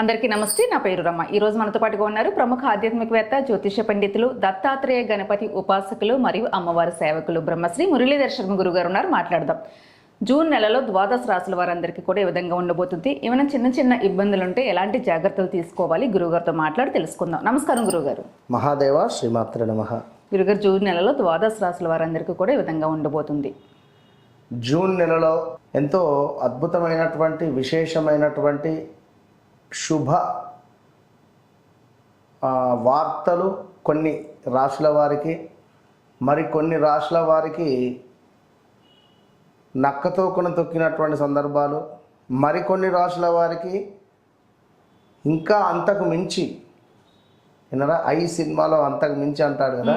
అందరికీ నమస్తే నా పేరు రమ్మ. ఈ రోజు మనతో పాటుగా ఉన్నారు ప్రముఖ ఆధ్యాత్మికవేత్త జ్యోతిష పండితులు దత్తాత్రేయ గణపతి ఉపాసకులు మరియు అమ్మవారి సేవకులు బ్రహ్మశ్రీ మురళీధర్ శర్మ గురువు గారు ఉన్నారు. మాట్లాడదాం. జూన్ నెలలో ద్వాదశ రాశుల వారందరికీ కూడా ఈ విధంగా ఉండబోతుంది. ఏమైనా చిన్న చిన్న ఇబ్బందులు ఉంటే ఎలాంటి జాగ్రత్తలు తీసుకోవాలి? గురువుగారితో మాట్లాడి తెలుసుకుందాం. నమస్కారం గురువుగారు మహాదేవ శ్రీమాత్ర నమ. గురుగారు జూన్ నెలలో ద్వాదశ రాశుల వారందరికీ కూడా ఈ విధంగా ఉండబోతుంది. జూన్ నెలలో ఎంతో అద్భుతమైనటువంటి విశేషమైనటువంటి శుభ వార్తలు కొన్ని రాశుల వారికి మరి కొన్ని రాశుల వారికి నక్కతోకున తొక్కినటువంటి సందర్భాలు మరికొన్ని రాశుల వారికి ఇంకా అంతకు మించి వినరా ఐ సినిమాలో అంతకు మించి అంటాడు కదా.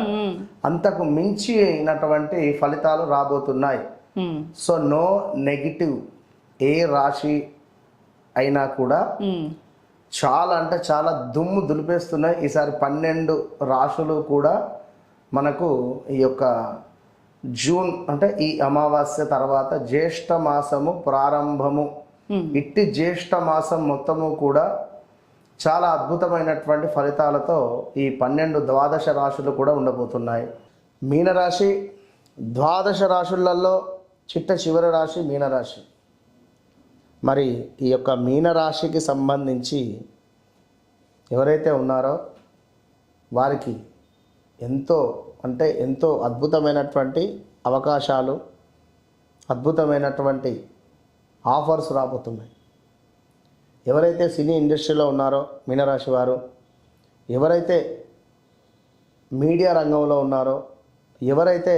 అంతకు మించి అయినటువంటి ఫలితాలు రాబోతున్నాయి. సో నో నెగిటివ్ ఏ రాశి అయినా కూడా. చాలా అంటే చాలా దుమ్ము దులిపేస్తున్నాయి. ఈసారి పన్నెండు రాశులు కూడా మనకు ఈ యొక్క జూన్ అంటే ఈ అమావాస్య తర్వాత జ్యేష్ఠ మాసము ప్రారంభము. ఇట్టి జ్యేష్ఠ మాసం మొత్తము కూడా చాలా అద్భుతమైనటువంటి ఫలితాలతో ఈ పన్నెండు ద్వాదశ రాశులు కూడా ఉండబోతున్నాయి. మీనరాశి ద్వాదశ రాశులలో చిట్ట చివరి రాశి మీనరాశి. మరి ఈ యొక్క మీనరాశికి సంబంధించి ఎవరైతే ఉన్నారో వారికి ఎంతో అంటే ఎంతో అద్భుతమైనటువంటి అవకాశాలు అద్భుతమైనటువంటి ఆఫర్స్ రాబోతున్నాయి. ఎవరైతే సినీ ఇండస్ట్రీలో ఉన్నారో మీనరాశి వారు ఎవరైతే మీడియా రంగంలో ఉన్నారో ఎవరైతే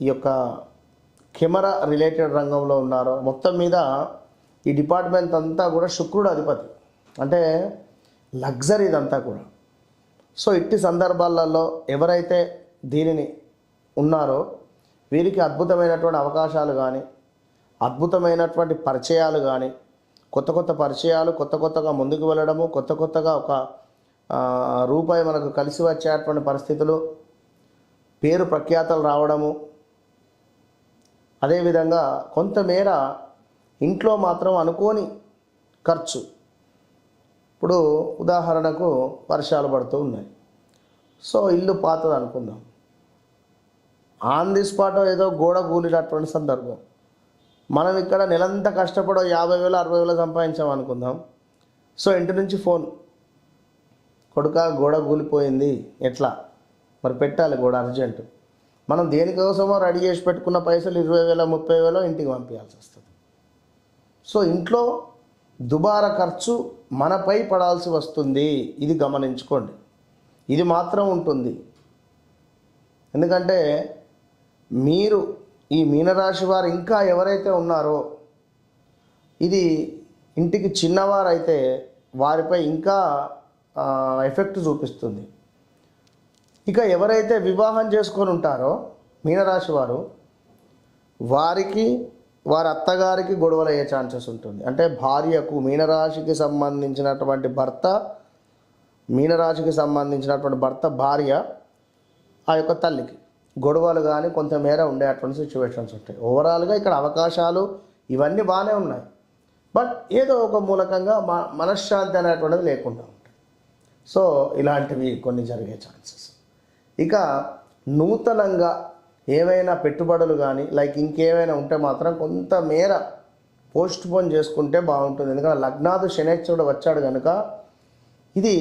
ఈ యొక్క కెమెరా రిలేటెడ్ రంగంలో ఉన్నారో మొత్తం మీద ఈ డిపార్ట్మెంట్ అంతా కూడా శుక్రుడు అధిపతి. అంటే లగ్జరీ ఇదంతా కూడా. సో ఇట్టి సందర్భాలలో ఎవరైతే దీనిని ఉన్నారో వీరికి అద్భుతమైనటువంటి అవకాశాలు కానీ అద్భుతమైనటువంటి పరిచయాలు కానీ కొత్త కొత్త పరిచయాలు కొత్త కొత్తగా ముందుకు వెళ్ళడము కొత్త కొత్తగా ఒక రూపాయి మనకు కలిసి వచ్చేటువంటి పరిస్థితులు పేరు ప్రఖ్యాతలు రావడము అదేవిధంగా కొంతమేర ఇంట్లో మాత్రం అనుకోని ఖర్చు. ఇప్పుడు ఉదాహరణకు వర్షాలు పడుతూ ఉన్నాయి. సో ఇల్లు పాతది అనుకుందాం. ఆన్ ది స్పాట్ ఏదో గోడ కూలినటువంటి సందర్భం. మనం ఇక్కడ నెలంతా కష్టపడో యాభై వేలు అరవై వేలు సంపాదించాం అనుకుందాం. సో ఇంటి నుంచి ఫోన్. కొడుక గోడ కూలిపోయింది. ఎట్లా? మరి పెట్టాలి గోడ అర్జెంటు. మనం దేనికోసమో రెడీ చేసి పెట్టుకున్న పైసలు ఇరవై వేల ముప్పై వేలో ఇంటికి పంపించాల్సి వస్తుంది. సో ఇంట్లో దుబారా ఖర్చు మనపై పడాల్సి వస్తుంది. ఇది గమనించుకోండి. ఇది మాత్రం ఉంటుంది. ఎందుకంటే మీరు ఈ మీనరాశి వారు ఇంకా ఎవరైతే ఉన్నారో ఇది ఇంటికి చిన్నవారైతే వారిపై ఇంకా ఎఫెక్ట్ చూపిస్తుంది. ఇక ఎవరైతే వివాహం చేసుకొని ఉంటారో మీనరాశి వారు వారికి వారి అత్తగారికి గొడవలు అయ్యే ఛాన్సెస్ ఉంటుంది. అంటే భార్యకు మీనరాశికి సంబంధించినటువంటి భర్త మీనరాశికి సంబంధించినటువంటి భర్త భార్య ఆ యొక్క తల్లికి గొడవలు కానీ కొంతమేర ఉండేటువంటి సిచ్యువేషన్స్ ఉంటాయి. ఓవరాల్గా ఇక్కడ అవకాశాలు ఇవన్నీ బాగానే ఉన్నాయి. బట్ ఏదో ఒక మూలకంగా మా మనశ్శాంతి అనేటువంటిది లేకుండా ఉంటుంది సో ఇలాంటివి కొన్ని జరిగే ఛాన్సెస్. ఇక నూతనంగా ఏవైనా పెట్టుబడులు కానీ లైక్ ఇంకేమైనా ఉంటే మాత్రం కొంతమేర పోస్ట్ పోన్ చేసుకుంటే బాగుంటుంది. ఎందుకంటే లగ్నాథు శనేశ్వరుడు వచ్చాడు కనుక ఇది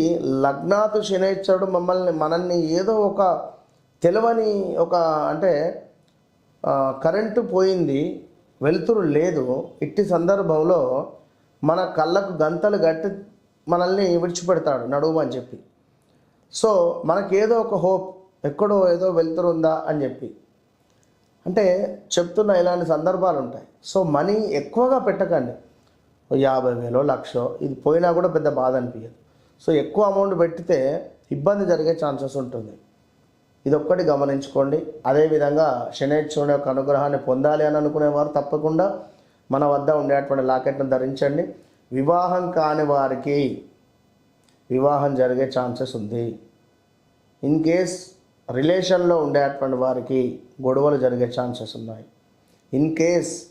లగ్నాథు శనేశ్వరుడు మమ్మల్ని మనల్ని ఏదో ఒక తెలవని ఒక అంటే కరెంటు పోయింది వెలుతురు లేదు. ఇట్టి సందర్భంలో మన కళ్ళకు గంతలు గట్టి మనల్ని విడిచిపెడతాడు నడువు అని చెప్పి. సో మనకేదో ఒక హోప్. ఎక్కడో ఏదో వెళ్తురు ఉందా అని చెప్పి. అంటే చెప్తున్న ఇలాంటి సందర్భాలు ఉంటాయి. సో మనీ ఎక్కువగా పెట్టకండి. యాభై వేలో లక్షో ఇది పోయినా కూడా పెద్ద బాధ అనిపించదు సో ఎక్కువ అమౌంట్ పెట్టితే ఇబ్బంది జరిగే ఛాన్సెస్ ఉంటుంది. ఇది ఒక్కటి గమనించుకోండి. అదేవిధంగా శనేశ్వరుని యొక్క అనుగ్రహాన్ని పొందాలి అని అనుకునేవారు తప్పకుండా. మన వద్ద ఉండేటువంటి లాకెట్ను ధరించండి. వివాహం కాని వారికి వివాహం జరిగే ఛాన్సెస్ ఉంది. ఇన్ కేస్ రిలేషన్లో ఉండేటువంటి వారికి గొడవలు జరిగే ఛాన్సెస్ ఉన్నాయి. ఇన్ కేస్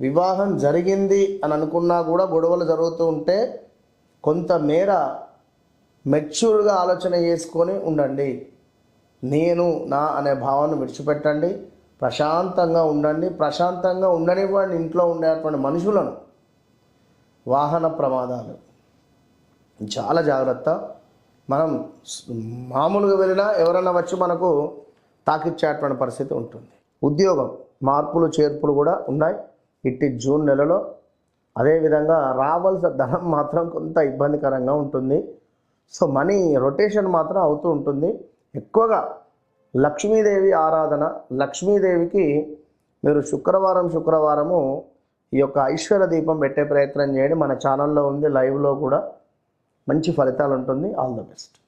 వివాహం జరిగింది అని అనుకున్నా కూడా గొడవలు జరుగుతూ ఉంటే కొంతమేర మెచ్యూర్గా ఆలోచన చేసుకొని ఉండండి. నేను నా అనే భావాన్ని విడిచిపెట్టండి. ప్రశాంతంగా ఉండండి. ప్రశాంతంగా ఉండనివ్వండి ఇంట్లో ఉండేటువంటి మనుషులను. వాహన ప్రమాదాలు. చాలా జాగ్రత్త. మనం మామూలుగా వెళ్ళినా ఎవరైనా వచ్చి మనకు తాకిచ్చేటువంటి పరిస్థితి ఉంటుంది. ఉద్యోగం మార్పులు చేర్పులు కూడా ఉన్నాయి. ఇట్టి జూన్ నెలలో అదేవిధంగా రావాల్సిన ధనం మాత్రం కొంత ఇబ్బందికరంగా ఉంటుంది. సో మనీ రొటేషన్ మాత్రం అవుతూ ఉంటుంది. ఎక్కువగా లక్ష్మీదేవి ఆరాధన లక్ష్మీదేవికి మీరు శుక్రవారం శుక్రవారము ఈ యొక్క ఐశ్వర్య దీపం పెట్టే ప్రయత్నం చేయండి. మన ఛానల్లో ఉంది లైవ్లో కూడా. మంచి ఫలితాలు ఉంటుంది ఆల్ ద బెస్ట్